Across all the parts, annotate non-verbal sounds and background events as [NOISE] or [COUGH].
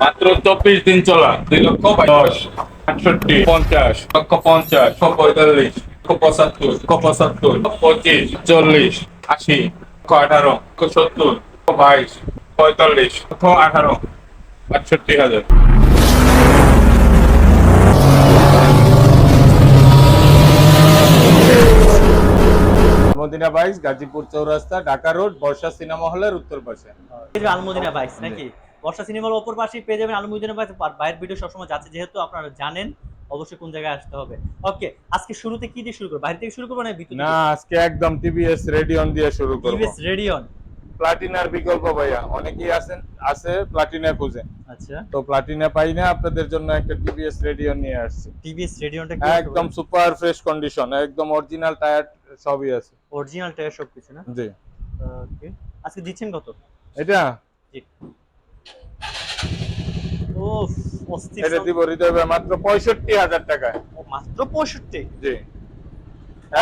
মাত্র চব্বিশ দিন চলা দুই লক্ষ দশ আটষট্টি পঞ্চাশ লক্ষ পঞ্চাশ পঁয়তাল্লিশ লক্ষ পঁচাত্তর লক্ষ পঁচাত্তর পঁচিশ চল্লিশ আশি লক্ষ আঠারো লক্ষ সত্তর লক্ষ বাইশ পঁয়তাল্লিশ লক্ষ আঠারো আটষট্টি হাজার। মদিনা বাইশ গাজীপুর চৌরাস্তা ঢাকা রোড বর্ষা সিনেমা হলের উত্তর পাশে। আলমদিনা বাইস নাকি? বর্ষা সিনেমার ওপর পাশেই পেয়ে যাবেন বাইস আর বাইরের ভিডিও সবসময় যাচ্ছে যেহেতু আপনারা জানেন অবশ্যই কোন জায়গায় আসতে হবে। ওকে আজকে শুরুতে কি দিয়ে শুরু করব? বাইরে থেকে শুরু করব না ভিতর না আজকে একদম টিভিএস রেডিয়ন দিয়ে শুরু করব। টিভিএস রেডিয়ন প্লাটিনার বিকল্প ভাইয়া অনেকেই আছেন আছে প্লাটিনা খুঁজে। আচ্ছা। তো প্লাটিনা পাই না আপনাদের জন্য একটা টিভিএস রেডিয়ন নিয়ে আসছি। টিভিএস রেডিয়নটা একদম সুপার ফ্রেশ কন্ডিশন একদম অরিজিনাল টায়ার সবই আছে। অরিজিনাল টায়ার সব কিছু না? জি। ওকে আজকে দিচ্ছেন কত? এটা? জি। ও অস্থির এটা দিব হৃদয় ভাই মাত্র টাকায়। জি।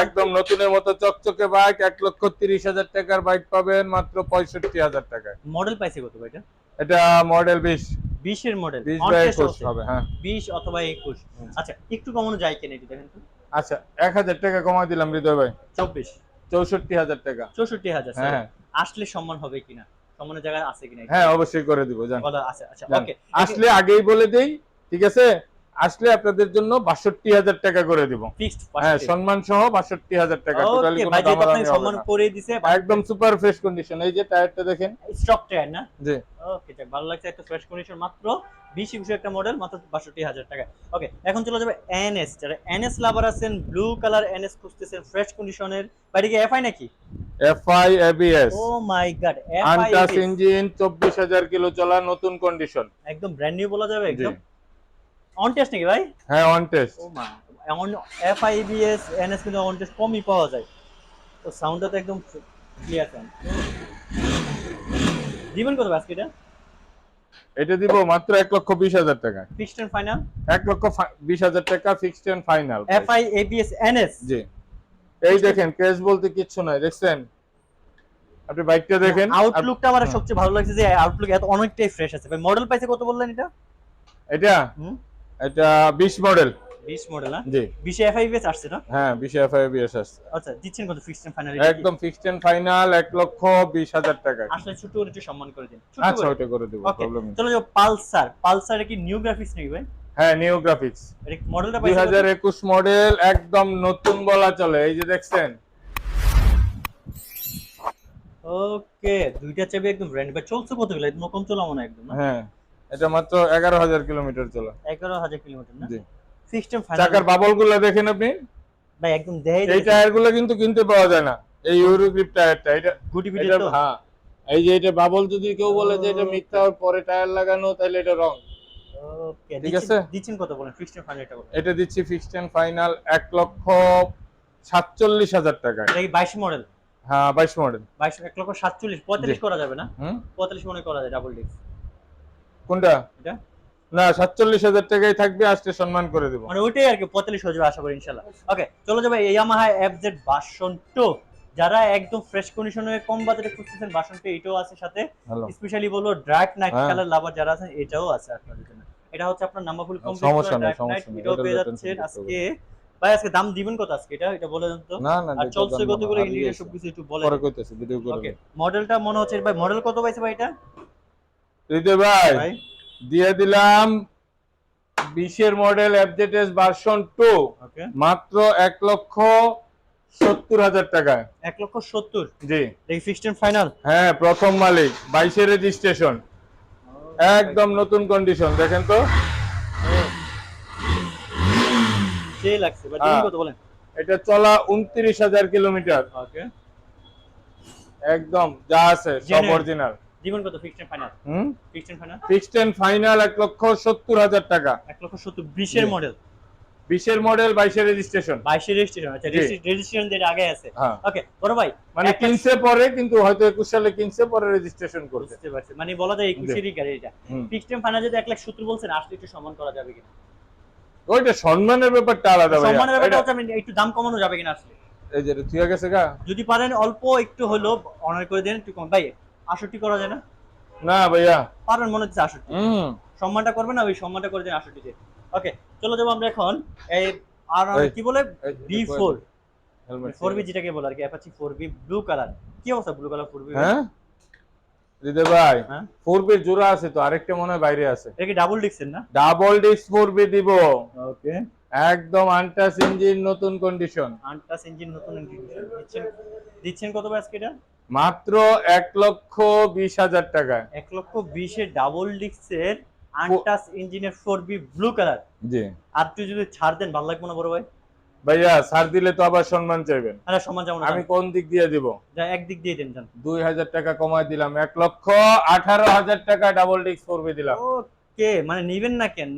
একদম নতুনের মতো চকচকে বাইক এক লক্ষ তিরিশ হাজার টাকার বাইক পাবেন মাত্র পঁয়ষট্টি হাজার টাকায়। মডেল পাইছে কত এটা? মডেল বিশ। বিশের মডেল। বিশ বাই একুশ হবে হ্যাঁ। বিশ অথবা একুশ। আচ্ছা একটু কমানো যায় কিনা এটি দেখেন তো? আচ্ছা এক হাজার টাকা কমাই দিলাম হৃদয় ভাই। চব্বিশ। চৌষট্টি হাজার টাকা। চৌষট্টি হাজার হ্যাঁ। আসলে সম্মান হবে কিনা? সম্মানের জায়গায় আছে কিনা হ্যাঁ অবশ্যই করে দিব জান আচ্ছা আচ্ছা ওকে আসলে আগেই বলে দেই ঠিক আছে? আসলে আপনাদের জন্য বাষট্টি হাজার টাকা করে দিব। ফিক্সড হ্যাঁ সম্মান সহ বাষট্টি হাজার টাকা সম্মান করে দিছে একদম সুপার ফ্রেশ কন্ডিশন এই যে টায়ারটা দেখেন। স্টক টায়ার না? জি। ওকে ভালো লাগছে একটা ফ্রেশ কন্ডিশন মাত্র। বিশ একুশ একটা মডেল মাত্র বাষট্টি হাজার টাকা। ওকে এখন চলে যাবে এনএস যারা এনএস লাভার আছেন ব্লু কালার এনএস খুঁজতেছেন ফ্রেশ কন্ডিশনের বাড়ি কি এফআই নাকি? FI ABS oh my God untouched engine চব্বিশ হাজার কিলো চলা নতুন কন্ডিশন একদম ব্র্যান্ড নিউ বলা যাবে একদম। অন টেস্ট নাকি ভাই? হ্যাঁ অন টেস্ট ও মা এমন এফআইবিএস এনএস কিন্তু অন টেস্ট কমই পাওয়া যায়। তো সাউন্ডটা তো একদম ক্লিয়ার সাউন্ড দিবেন কত আজকে এটা এটা দিব মাত্র এক লক্ষ বিশ হাজার টাকা। ফিক্সড এন্ড ফাইনাল এক লক্ষ বিশ হাজার টাকা fixed and final FI ABS NS জি। এই দেখেন ক্রেজ বলতে কিচ্ছু নাই দেখছেন? আপনি বাইকটা দেখেন। আউটলুকটা আমার। সবচেয়ে ভালো লাগছে যে আউটলুক এত অনেকটাই ফ্রেশ আছে। ভাই মডেল পাইছে কত বললেন এটা? এটা? এটা বিশ মডেল 20 মডেল না জি। 20 এফআইবিএস আসছে না? হ্যাঁ বিশ এফআইবিএস আসছে। আচ্ছা দিচ্ছেন কত ফিক্সড এন্ড ফাইনাল একদম ফিক্সড এন্ড ফাইনাল এক লক্ষ বিশ হাজার টাকা। আসলে ছোট করে একটু সম্মান করে দিন। আচ্ছা। ওইটা করে দেবো প্রবলেম নেই। চলো পালসার। পালসারে কি নিউ গ্রাফিক্স নাকি ভাই? হ্যাঁ নিউ গ্রাফিক্স এটা মডেলটা দুই পাইছে কত? হাজার একুশ মডেল একদম নতুন বলা চলে এই যে দেখছেন। ওকে দুইটা চাবি একদম ব্র্যান্ড ভাই চলছে কতগুলো একদম কম চলা মনে একদম হ্যাঁ। এটা মাত্র এগারো হাজার কিলোমিটার চলা। এগারো হাজার কিলোমিটার না? জি। সিস্টেম ফাইনাল চাকার বাবলগুলো দেখেন আপনি? ভাই একদম এই টায়ারগুলো কিন্তু কিনতে পাওয়া যায় না। এই ইউরো গ্রিপ টায়ারটা এটা গুটি তো। হ্যাঁ। এই যে এটা বাবল যদি কেউ বলে যে এটা মিথ্যা পরে টায়ার লাগানো তাহলে এটা রং ওকে ঠিক আছে? দিচ্ছেন কত বলেন? ফিক্সড ফাইনাল এটা বলেন। এটা দিচ্ছি ফিক্সড এন্ড ফাইনাল এক লক্ষ সাতচল্লিশ হাজার টাকায়। এটা কি 22 মডেল হ্যাঁ বাইশ মডেল 22 এক লক্ষ 47 45 করা যাবে না? হুম? 45 মনে করা যায় ডাবল ডিস্ক কোনটা? না সাতচল্লিশ হাজার টাকায় থাকবে আজকে সম্মান করে দেবো। মানে ওইটাই আর কি পঁয়তাল্লিশ হাজার আশা করি ইনশাল্লাহ ওকে চলো যাবে ইয়ামাহা এফজেড বাসন 2 যারা একদম ফ্রেশ কন্ডিশনে কম বাজেটে খুঁজতেছেন 2 এটাও আছে সাথে। স্পেশালি বলব ডার্ক নাইট। কালার লাভার যারা আছেন এটাও আছে আপনাদের জন্য। এটা হচ্ছে আপনার নাম্বার ফুল কমপ্লিট সমস্যা নেই, সমস্যা নেই, এটাও পেয়ে যাচ্ছেন আজকে। ভাই আজকে দাম দিবেন কত আজকে? এটা এটা বলে দেন তো। না না আর চলছে কতগুলো ইন্ডিয়া সবকিছু একটু বলে পরে কইতেছি ভিডিও করে ওকে মডেলটা মনে হচ্ছে ভাই মডেল কত পাইছে ভাই এটা? হৃদয় ভাই দিয়ে দিলাম বিশের মডেল এফজেডএস ভার্সন টু মাত্র এক লক্ষ সত্তর হাজার টাকায়। এক লক্ষ সত্তর? জি। এই ফিক্সড ফাইনাল হ্যাঁ প্রথম মালিক বাইশের রেজিস্ট্রেশন একদম নতুন কন্ডিশন দেখেন তো। লাগছে হ্যাঁ। কত বলেন? এটা চলা উনত্রিশ হাজার কিলোমিটার। ওকে। একদম যা আছে সব অরিজিনাল দিবেন কত? Fixed and final hmm? Fixed and final fixed and final এক লক্ষ সত্তর হাজার টাকা। লক্ষ সত্তর বিশের জি। মডেল মডেল রেজিস্ট্রেশন রেজিস্ট্রেশন আচ্ছা রেজিস্ট্রেশন আগে আছে। হ্যাঁ। ওকে বড় ভাই মানে পরে কিন্তু হয়তো একুশ সালে কিনছে পরে রেজিস্ট্রেশন করছে। বুঝতে পারছি। মানে বলা যায় একুশেরই গাড়ি এটা। ফিক্সড ফাইনাল যদি লাখ সত্তর বলছেন আসলে একটু সম্মান করা যাবে কিনা? ওইটা সম্মানের ব্যাপারটা আলাদা ভাইয়া। সম্মানের ব্যাপারটা হচ্ছে আমি একটু দাম কমানো যাবে কিনা আসলে? এই যে থুয়া গেছে গা। যদি পারেন অল্প একটু হলো অনার করে দেন একটু কম। ভাই আষট্টি করা যায় না? না ভাইয়া। পারেন মনে হচ্ছে আষট্টি। হুম। সম্মানটা করবে না ওই সম্মানটা করে দিন আটষট্টিতে ওকে চলে যাব আমরা এখন এই আর কি বলে? B four. Helmet four B যেটাকে বলে আর কি Apache four B blue colour কি অবস্থা ব্লু কালার ফোর বি হ্যাঁ? হৃদয় ভাই হ্যাঁ? ফোর বি জোড়া আছে তো আরেকটা মনে হয় বাইরে আছে। এটা কি ডাবল ডিক্সের না? ডাবল ডিস্ক ফোর বি দিব। ওকে। একদম আনটাস ইঞ্জিন নতুন কন্ডিশন আনটাস ইঞ্জিন নতুন ইঞ্জিন দিচ্ছেন দিচ্ছেন কত ব্যাস এটা? মাত্র এক লক্ষ বিশ হাজার টাকায়। এক লক্ষ বিশের ডাবল ডিক্সের আনটাস ইঞ্জিনের ফোর বি ব্লু কালার জি। আর তুই যদি ছাড় দেন ভালো লাগবে না বড় ভাই? ভাইয়া ছাড় দিলে তো আবার সম্মান চাইবেন। আরে সমান যেমন আমি কোন দিক দিয়ে দিব? যা একদিক দিয়ে দেন দুই হাজার টাকা কমায় দিলাম এক লক্ষ আঠারো হাজার টাকা ডাবল ডিস্ক ফোর বি দিলাম। ওকে মানে নিবেন না কেন?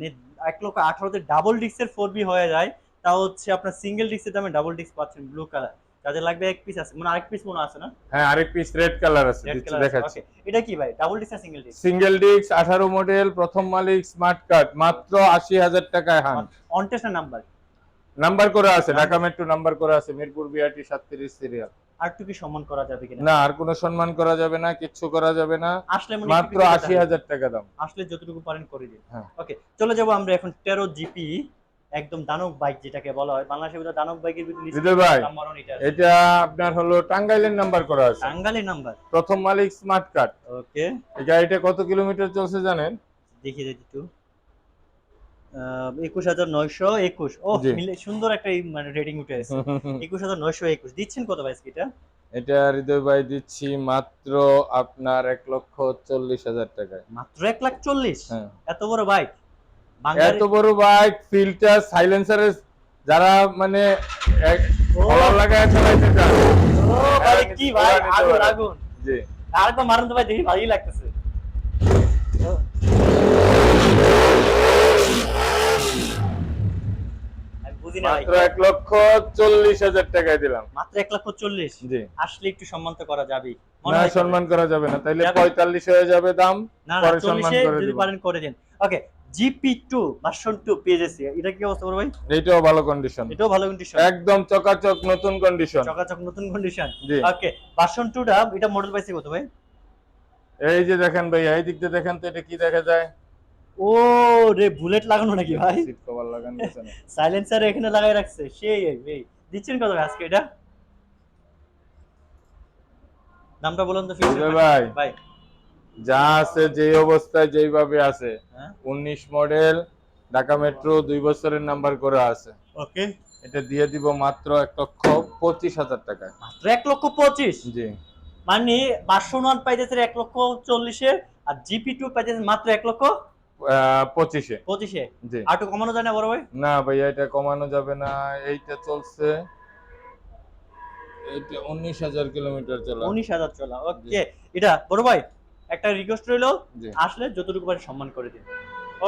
এক লক্ষ আঠারোতে ডাবল ডিস্কের ফোর বি হয়ে যায়। তা হচ্ছে আপনার সিঙ্গেল ডিস্কের দামে ডাবল ডিস্ক পাচ্ছেন ব্লু কালার যাদের লাগবে এক পিস আছে মানে আরেক পিস মনে আছে না? হ্যাঁ আরেক পিস রেড কালার আছে দেখাচ্ছি। এটা কি ভাই? ডাবল ডিস্ক না সিঙ্গেল ডিস্ক সিঙ্গেল ডিস্ক আঠারো মডেল প্রথম মালিক স্মার্ট কার্ড মাত্র আশি হাজার টাকায় হান অন টেস্ট নাম্বার নাম্বার করে আছে ঢাকা মেট্রো নাম্বার করে আছে মিরপুর বিআরটি সাতত্রিশ সিরিয়াল আর কি সম্মান করা যাবে কিনা? না আর কোনো সম্মান করা যাবে না কিচ্ছু করা যাবে না। আসলে মানে মাত্র একটু আশি হাজার টাকা দাম। আসলে যতটুকু পারেন করে দিন। হ্যাঁ। ওকে চলে যাব আমরা এখন টেরো জিপি একদম দানব বাইক যেটাকে বলা হয়। বাংলাদেশের ভিতরে দানব বাইকের ভিতরে হৃদয় ভাই, এটা। আপনার হলো টাঙ্গাইলের নাম্বার করা আছে। টাঙ্গালি নাম্বার প্রথম মালিক স্মার্ট কার্ড ওকে। এই গাড়িটা কত কিলোমিটার চলছে জানেন? দেখিয়ে দিই একটু। একুশ হাজার নয়শো একুশ। ও মিলে সুন্দর একটা মানে রেটিং উঠে আছে [LAUGHS] একুশ হাজার নয়শো একুশ। দিচ্ছেন কত বাইস এটা? এটা হৃদয় ভাই দিচ্ছি মাত্র আপনার এক লক্ষ চল্লিশ হাজার টাকায়। মাত্র এক লাখ চল্লিশ? হ্যাঁ। এত বড় বাইক এত বড় বাইক ফিল্টার সাইলেন্সারের যারা মানে কলার লাগায় চালাইতে চান কি ভাই? আগুন আগুন। জি। আরেকবার মারুন তো ভাই দেখি ভালোই লাগতেছে। ও। আমি বুঝি না ভাই। মাত্র এক লক্ষ চল্লিশ হাজার টাকায় দিলাম। মাত্র এক লক্ষ চল্লিশ? জি। আসলে একটু সম্মান তো করা যাবেই। না সম্মান করা যাবে না। তাইলে পঁয়তাল্লিশ হয়ে যাবে দাম না সম্মান করে দিন। Okay GP two version two পেয়ে যাচ্ছি এটা কি অবস্থা ভাই? এইটাও ভালো কন্ডিশন এটাও ভালো কন্ডিশন একদম চকাচক নতুন কন্ডিশন চকাচক নতুন কন্ডিশন ওকে ভার্সন টুটা এটা মডেল পাইছে কত ভাই? এই যে দেখেন ভাই এই দিক দিয়ে দেখেন তো এটা কি দেখা যায়? ও রে বুলেট লাগানো নাকি ভাই? সিট কভার লাগানো। সাইলেন্সার [LAUGHS] এখানে লাগাই রাখছে। সেই এই দিচ্ছেন কত আজকে এটা? দামটা বলুন তো ভাই। ভাই। যা আছে যে অবস্থায় যেইভাবে আছে। হ্যাঁ? উনিশ মডেল ঢাকা মেট্রো দুই বছরের নাম্বার করে আছে। ওকে। এটা দিয়ে দিব মাত্র এক লক্ষ পঁচিশ হাজার টাকা। মাত্র এক লক্ষ পঁচিশ? জি। মানে ভার্সন ওয়ান পাইতেছে এক লক্ষ চল্লিশে আর জিপি টু পাইতেছে মাত্র এক লক্ষ পঁচিশে। পঁচিশে? জি। আর একটু কমানো যায় না বড় ভাই? না ভাইয়া এটা কমানো যাবে না। এইটা চলছে এইটা উনিশ হাজার কিলোমিটার চলা। উনিশ হাজার চলা ওকে। এটা বড় ভাই একটা রিকোয়েস্ট রইল আসলে যতটুকু পারে সম্মান করে দিন।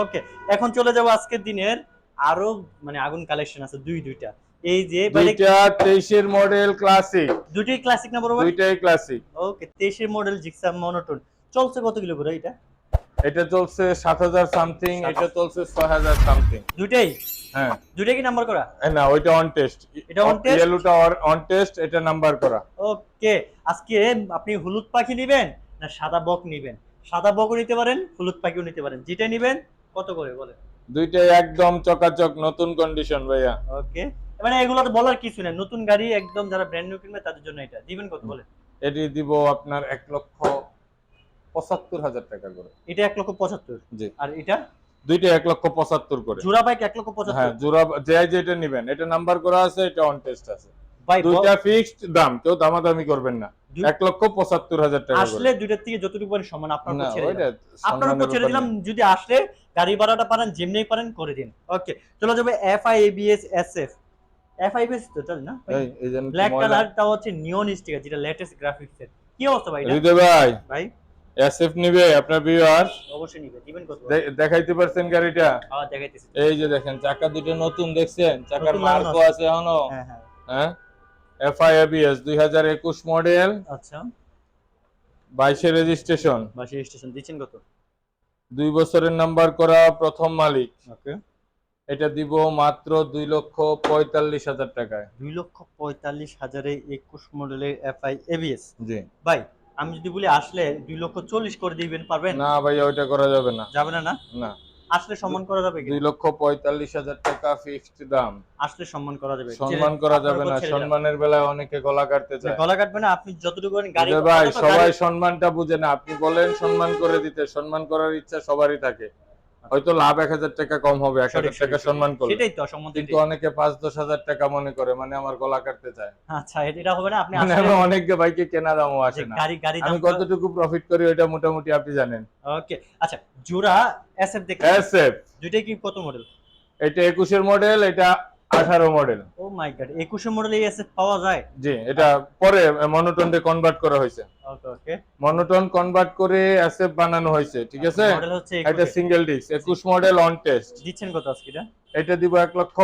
ওকে এখন চলে যাব আজকের দিনের আরও মানে আগুন কালেকশন আছে দুই দুইটা। এই যে দুইটা তেইশের মডেল ক্লাসিক দুইটাই ক্লাসিক না বড় দুইটাই ক্লাসিক ওকে তেইশের মডেল জিক্সাম মনোটন চলছে কত কিলো করে এটা? এটা চলছে সাত হাজার সামথিং এটা চলছে ছয় হাজার সামথিং দুইটাই? হ্যাঁ। দুইটাই কি নাম্বার করা? না ওইটা অন টেস্ট এটা on test? ইয়েলোটা অন টেস্ট এটা নাম্বার করা। ওকে আজকে আপনি হলুদ পাখি নেবেন না সাদা বক নেবেন। সাদা বকও নিতে পারেন হলুদ পাখিও নিতে পারেন। যেটা নেবেন কত করে বলেন? দুইটাই একদম চকাচক নতুন কন্ডিশন ভাইয়া। ওকে। মানে এগুলো তো বলার কিছু নেই। নতুন গাড়ি একদম যারা ব্র্যান্ড নিউ কিনবে তাদের জন্য এটা। দিবেন কত বলে এটি দিব আপনার এক লক্ষ পঁচাত্তর হাজার টাকা করে। এটা এক লক্ষ পঁচাত্তর? জি। আর এটা? দুইটা এক লক্ষ পঁচাত্তর করে। জোড়া বাইক এক লক্ষ হ্যাঁ পঁচাত্তর জোড়া যে যেটা নিবেন এটা নাম্বার করা আছে এটা অন টেস্ট আছে। দুইটা ফিক্সড দাম কেউ দামাদামি করবেন না। এক লক্ষ পঁচাত্তর হাজার টাকা আসলে দুইটার থেকে যতটুকু পারেন সমান আপনার উপর ছেড়ে দিলাম। আপনার উপর ছেড়ে দিলাম যদি আসলে গাড়ি ভাড়াটা পারেন যেমনি পারেন করে দিন। ওকে চলে যাবে F I ABS S F F I ABS তো চল না? ব্ল্যাক কালারটা হচ্ছে নিয়ন স্টিকার যেটা লেটেস্ট গ্রাফিক্স এর। কি অবস্থা ভাই? হৃদয় ভাই ভাই? এসএফ নিবে আপনার ভিউয়ার অবশ্যই নিবে দিবেন কত? দেখাইতে পারছেন গাড়িটা? হ্যাঁ দেখাইতেছি। এই যে দেখেন চাকা দুটো নতুন দেখছেন? চাকার মার্কও আছে এখনও। হ্যাঁ। হ্যাঁ? এফআই এবিএস দুই হাজার একুশ মডেল। আচ্ছা। বাইশে রেজিস্ট্রেশন। বাসি স্টেশন দিচ্ছেন কত? দুই বছরের নাম্বার করা প্রথম মালিক। ওকে। এটা দিব মাত্র দুই লক্ষ পঁয়তাল্লিশ হাজার টাকায়। দুই লক্ষ পঁয়তাল্লিশ হাজারে একুশ মডেলের এফআই এবিএস জি। ভাই আমি যদি বলি আসলে দুই লক্ষ চল্লিশ করে দিবেন পারবেন? না ভাইয়া ওইটা করা যাবে না। যাবে না না? না। আসলে সম্মান করা যাবে কি দুই লক্ষ পঁয়তাল্লিশ হাজার টাকা ফিক্সড দাম। আসলে সম্মান করা যাবে। সম্মান করা যাবে না। সম্মানের বেলায় অনেকে গলা কাটতে চায়। গলা কাটবে না আপনি যতটুকু গাড়ি ভাই সবাই সম্মানটা বুঝে না। আপনি বলেন সম্মান করে দিতে সম্মান করার ইচ্ছা সবারই থাকে। হয়তো লাভ এক হাজার টাকা কম হবে এক হাজার টাকা সম্মান করবে। সেটাই তো সম্মান কিন্তু অনেকে পাঁচ দশ হাজার টাকা মনে করে মানে আমার গলা কাটতে চায়। আচ্ছা এটা- হবে না আপনি মানে অনেকে বাইকে কেনা দামও আছে আসে না। গাড়ি গাড়ি আমি কতটুকু প্রফিট করি ওইটা মোটামুটি আপনি জানেন। ওকে আচ্ছা জোড়া এসএফ দেখেন এসএফ দুইটাই কি কত মডেল এটা একুশের মডেল এটা আঠারো model O my god 21 model এই এসএফ পাওয়া যায়? জি এটা পরে মনোটনে কনভার্ট করা হয়েছে। ওকে ওকে মনোটন কনভার্ট করে এসএফ বানানো হয়েছে ঠিক আছে? মডেল হচ্ছে এটা সিঙ্গেল ডিস্ক একুশ মডেল অন টেস্ট দিচ্ছেন কত আজকে এটা? এটা দিব এক লক্ষ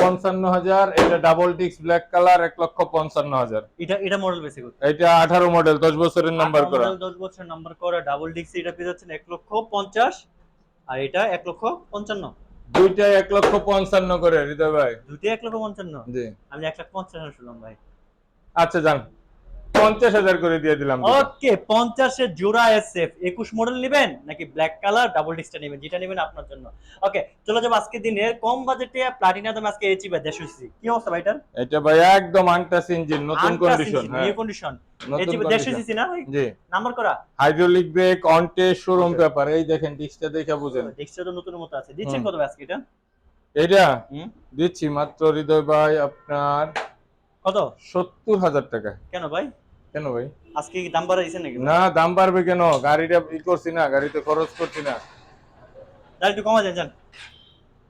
পঞ্চান্ন হাজার এটা ডাবল ডিস্ক ব্ল্যাক কালার এক লক্ষ পঞ্চান্ন হাজার। এটা এটা মডেল বেশি এটা আঠারো মডেল দশ বছরের নাম্বার করা। 10 বছর নাম্বার করা ডাবল ডিক্স এটা পেয়ে যাচ্ছেন 1 লক্ষ 50 আর এটা 1 লক্ষ 55 দুইটাই এক লক্ষ পঞ্চান্ন করে হৃদয় ভাই। দুইটা এক লক্ষ 55 জি। আমি এক লাখ পঞ্চান্ন শুনলাম ভাই। আচ্ছা যান। পঞ্চাশ হাজার করে দিয়ে দিলাম ওকে 50 জোড়া এসএফ 21 মডেল নেবেন নাকি ব্ল্যাক কালার ডাবল ডিক্সটা নেবেন? যেটা নেবেন আপনার জন্য। ওকে চলে যাব আজকে দিনে। কম বাজেটে প্লাটিনা দামে আজকে এইচি ভাই 100 সিসি কি অবস্থা ভাই এটার? এটা ভাই একদম আনটাস ইঞ্জিন নতুন কন্ডিশন নিউ কন্ডিশন নতুন এইচি 100 কন্ডিশন সিসি না ভাই? জি। নাম্বার করা? Hydraulic brake on test showroom paper এই দেখেন ডিস্কটা দেখে বুঝেন। ডিক্সটা তো নতুন মতো আছে। দিচ্ছেন কত ভাই আজকে এটা? এটা? দিচ্ছি মাত্র হৃদয় ভাই আপনার কত? সত্তর হাজার টাকা। কেন ভাই? কেন ভাই? আজকে কি দাম বাড়া দিচ্ছেন নাকি? না দাম বাড়বে কেন? গাড়িটা ই করছি না গাড়িতে খরচ করছি না। একটু কমা দেন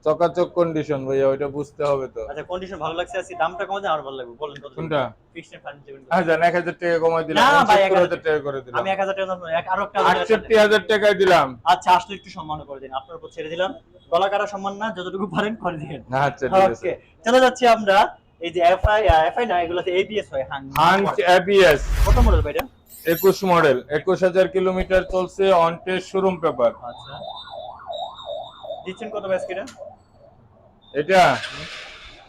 চকাচক কন্ডিশন ভাইয়া ওইটা বুঝতে হবে তো। আচ্ছা কন্ডিশন ভালো লাগছে আজকে দামটা কমা দেন আর ভালো লাগবে। বলেন কত কোনটা? ফিক্সড আচ্ছা হাজার টাকা কমাই দিলাম। না ভাই, 1000 হাজার টাকা করে দিলাম। আমি 1000 টাকা এক আরও একটা হাজার টাকা। আটষট্টি হাজার টাকায় দিলাম। আচ্ছা আসলে একটু সম্মান করে দিন আপনার উপর ছেড়ে দিলাম। গলা কাটা সম্মান না যতটুকু পারেন করে দিন আচ্ছা ঠিক আছে। চলে যাচ্ছি আমরা এই যে এফআই এফআই না এগুলোতে এবিএস হয় হাং। হান্ট এবিএস কত মডেল ভাই এটা? একুশ মডেল একুশ হাজার কিলোমিটার চলছে অন টেস্ট শোরুম পেপার আচ্ছা। দিচ্ছেন কত ভাই আজকে এটা?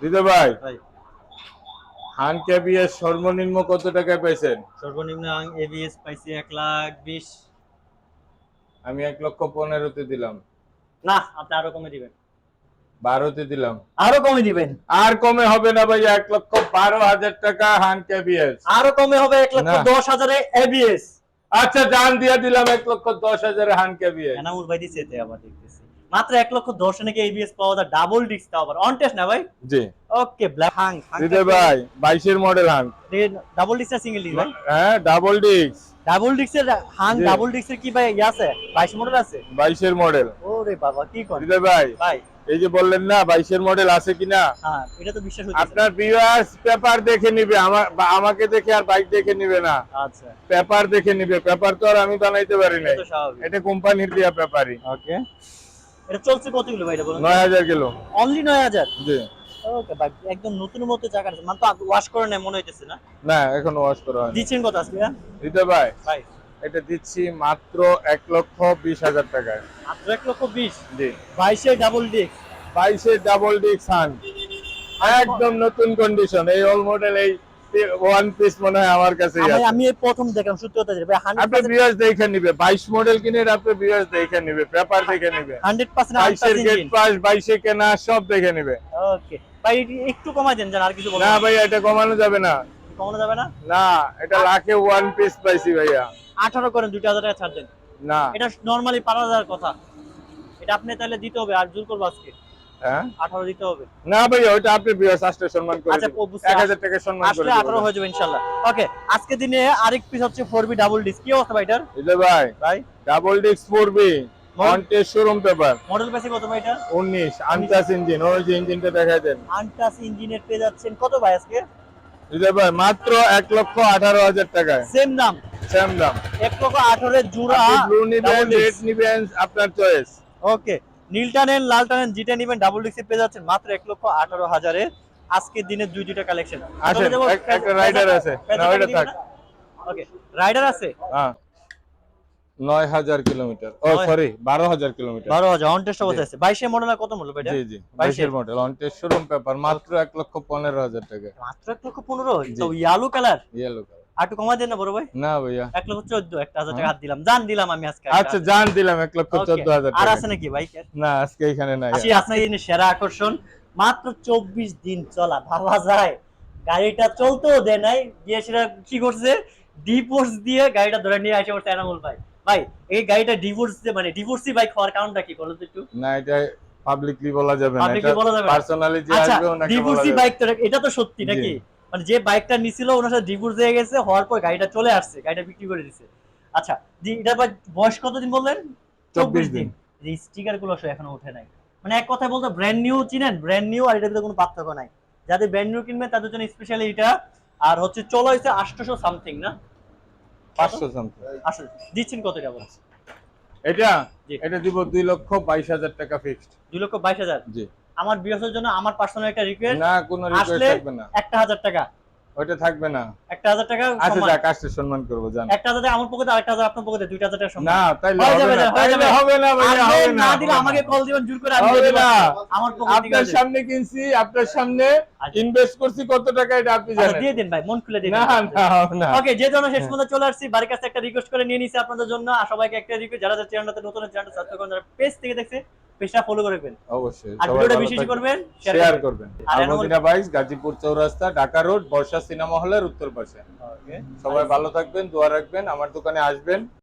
এটা ভাই? ভাই। হান কেবিএস সর্বনিম্ন কত টাকায় পাইছেন? সর্বনিম্ন এবিএস পাইছি এক লাখ বিশ। আমি এক লক্ষ পনেরোতে দিলাম। না আপনি আরও কমে দিবেন। বারোতে দিলাম। আরও কমে দিবেন। আর কমে হবে না ভাই এক লক্ষ বারো হাজার টাকা হান কেবিএস আরও কমে হবে এক লক্ষ। দশ হাজারে এবিএস আচ্ছা জান দিয়ে দিলাম এক লক্ষ দশ হাজারে হান কেবিএস এনামুল ভাই দিছে এতে আবার দেখতেছি। মাত্র এক লক্ষ দশ নাকি এবিএস পাওয়া যায়? ডাবল ডিস্ক তাও আবার। অন টেস্ট না ভাই? জি। ওকে ব্ল্যাক হাং দিদে ভাই বাইশের মডেল হান ডাবল ডিস্ক সিঙ্গেল ডিস্ক ভাই? হ্যাঁ ডাবল ডিস্ক ডাবল ডিস্কের হাং। ডাবল ডিস্কের কি ভাই ইয়ে আছে? বাইশ মডেল আছে? বাইশের মডেল ওরে বাবা কি করে দিদে ভাই। ভাই এই যে বললেন না বাইশের মডেল আছে কিনা? হ্যাঁ এটা তো বিশ্বাস আপনার ভিউয়ার্স পেপার দেখে নিবে আমার আমাকে দেখে আর বাইক দেখে নিবে না। আচ্ছা। পেপার দেখে নিবে পেপার তো আর আমি বানাইতে পারি না এটা কোম্পানির দিয়া পেপারই ওকে এটা চলছে কত কিলো ভাই এটা বলুন? নয় হাজার কিলো। অনলি নয় হাজার? জি। ওকে ভাই একদম নতুন মতো জায়গা আছে। মানে তো ওয়াশ করে নেয় মনে হইতেছে না? না এখনও ওয়াশ করা হয়নি। দিচ্ছেন কত আজকে? দিতে ভাই। ভাই। এটা দিচ্ছি মাত্র এক লক্ষ বিশ হাজার টাকায়। মাত্র এক লক্ষ বিশ? জি। বাইশে ডাবল ডিস্ক বাইশে ডাবল হান একদম নতুন কন্ডিশন এই অল মডেল এই ওয়ান পিস মনে হয় আমার কাছে আমি এই প্রথম দেখলাম আপনি বিয়ার্স দেখে নিবে। বাইশ মডেল কিনে আপনি বিয়ার্স দেখে নিবে পেপার দেখে নিবে। হান্ড্রেড পার্সেন্ট গেট পাস বাইশে কেনা সব দেখে নিবে। ওকে ভাই একটু কমাই দেন জান আর কিছু না ভাই এটা কমানো যাবে না। কমানো যাবে না? না এটা লাখে ওয়ান পিস পাইছি ভাইয়া। আঠারো করেন দুইটা হাজার টাকা ছাড় দেন না। এটা নর্মালি পারা যাওয়ার কথা। এটা আপনি তাহলে দিতে হবে আর জোর করব আজকে। হ্যাঁ? আঠারো দিতে হবে। না ভাইয়া ওইটা আপনি আসলে সম্মান করে আচ্ছা, এক হাজার টাকা সম্মান আসলে আঠারো হয়ে যাবে ইনশাল্লাহ। ওকে আজকে দিনে আরেক পিস হচ্ছে ফোর বি ডাবল ডিস্ক কি অবস্থা ভাই ভাই ভাই? Double disc four B showroom paper model পেছে কত ভাই এটা আনটাস ইঞ্জিন ওই যে ইঞ্জিনটা দেখা দেন। আনটাস ইঞ্জিনের পেয়ে যাচ্ছেন। কত ভাই আজকে? ভাই মাত্র এক লক্ষ আঠারো হাজার টাকায়। সেম দাম। সেম দাম। এক লক্ষ আঠারোর জোড়া ব্লু নিবেন রেড নিবেন আপনার চয়েস ওকে নীলটা নেন লালটা নেন যেটা নিবেন ডাবল ডিস্ক পেয়ে যাচ্ছেন মাত্র এক লক্ষ আঠারো হাজারে। আজকের দিনে দুই দুইটা কালেকশন আসেন, একটা rider আছে। না, ওইটা থাক। ওকে রাইডার আছে? হ্যাঁ। নয় হাজার কিলোমিটার। ও সরি বারো হাজার কিলোমিটার। বারো হাজার অবস্থা আছে? মডেল কত মূল্য জি জি বাইশের। Model on test showroom paper মাত্র এক লক্ষ পনেরো হাজার টাকা। মাত্র এক লক্ষ পনেরো? ইয়ালো কালার ইয়েলো কালার আর একটু কমাই দেন না বড় ভাই? না ভাইয়া। এক লক্ষ চোদ্দ একটা হাজার টাকা। দিলাম। জান দিলাম আমি আজকে আচ্ছা জান দিলাম এক লক্ষ চোদ্দ হাজার আর আছে নাকি বাইকের না আজকে এখানে নাই। আসি আপনার এই সেরা আকর্ষণ। মাত্র চব্বিশ দিন চলা ভাবা যায়। গাড়িটা চলতেও দেয় নাই গিয়ে সেটা কি করছে? ডিভোর্স দিয়ে গাড়িটা ধরে নিয়ে আসে পড়ছে এনামুল ভাই। ভাই এই গাড়িটা ডিভোর্স দিয়ে মানে ডিভোর্সি বাইক হওয়ার কারণটা কি বলো একটু? না এটা পাবলিকলি বলা যাবে না বলা যাবে পার্সোনালি যে আচ্ছা আসবে ওনাকে বলা ডিভোর্সি বাইক তো এটা তো সত্যি নাকি? মানে যে বাইকটা নিছিল ওনার সাথে ডিভোর্স হয়ে গেছে হওয়ার পর গাড়িটা চলে আসছে গাড়িটা বিক্রি করে দিছে। আচ্ছা জি এটা বয়স কতদিন বললেন? 24 দিন। এই স্টিকারগুলো সব এখনও ওঠে নাই। মানে এক কথায় বলতে ব্র্যান্ড নিউ চিনেন? ব্র্যান্ড নিউ আর এটার ভিতরে কোনো পার্থক্য নাই। যাদের ব্র্যান্ড নিউ কিনবেন তাদের জন্য স্পেশালি এটা আর হচ্ছে চলো হয়েছে আটশোশো সামথিং না? পাঁচশো? সামথিং আসলে দিচ্ছেন কত টাকা বলছে এটা? এটা দিব দুই লক্ষ বাইশ হাজার টাকা ফিক্সড দুই লক্ষ বাইশ হাজার? জি। আমার বিরসের জন্য আমার পার্সোনাল একটা রিকোয়েস্ট না কোনো রিকোয়েস্ট থাকবে না। একটা হাজার টাকা। ওইটা থাকবে না। একটা হাজার টাকা আচ্ছা যাক আসতে সম্মান করব জান একটা হাজার টাকা আমার পকেটে আরেকটা হাজার আপনার পকেটে দুইটা হাজার টাকা সম্মান। না হয়ে হবে না হবে না আর হবে না না দিলে আমাকে কল দিবেন জোর করে আমি হবে না। আমার পকেট আপনার সামনে কিনছি আপনার সামনে আচ্ছা। ইনভেস্ট করছি কত টাকা এটা আপনি আচ্ছা, জানেন। দিয়ে দিন ভাই মন খুলে দিয়ে না দিন। না না ওকে যে জন্য শেষ পর্যন্ত চলে আসছি বাড়ির কাছে একটা রিকোয়েস্ট করে নিয়ে নিছি আপনাদের জন্য। আর সবাইকে একটা রিকোয়েস্ট যারা যারা চ্যানেলটাতে নতুন চ্যানেলটা সাবস্ক্রাইব করেন যারা পেজ থেকে দেখছে পেজটা ফলো করে রাখবেন। অবশ্যই আর ভিডিওটা ভালো বেশি বেশি থাকবেন। করবেন শেয়ার করবেন। আলমদিনা বাইশ গাজীপুর চৌরাস্তা ঢাকা রোড বর্ষা সিনেমা হলের উত্তর পাশে। সবাই ভালো থাকবেন দোয়া রাখবেন আমার দোকানে আসবেন।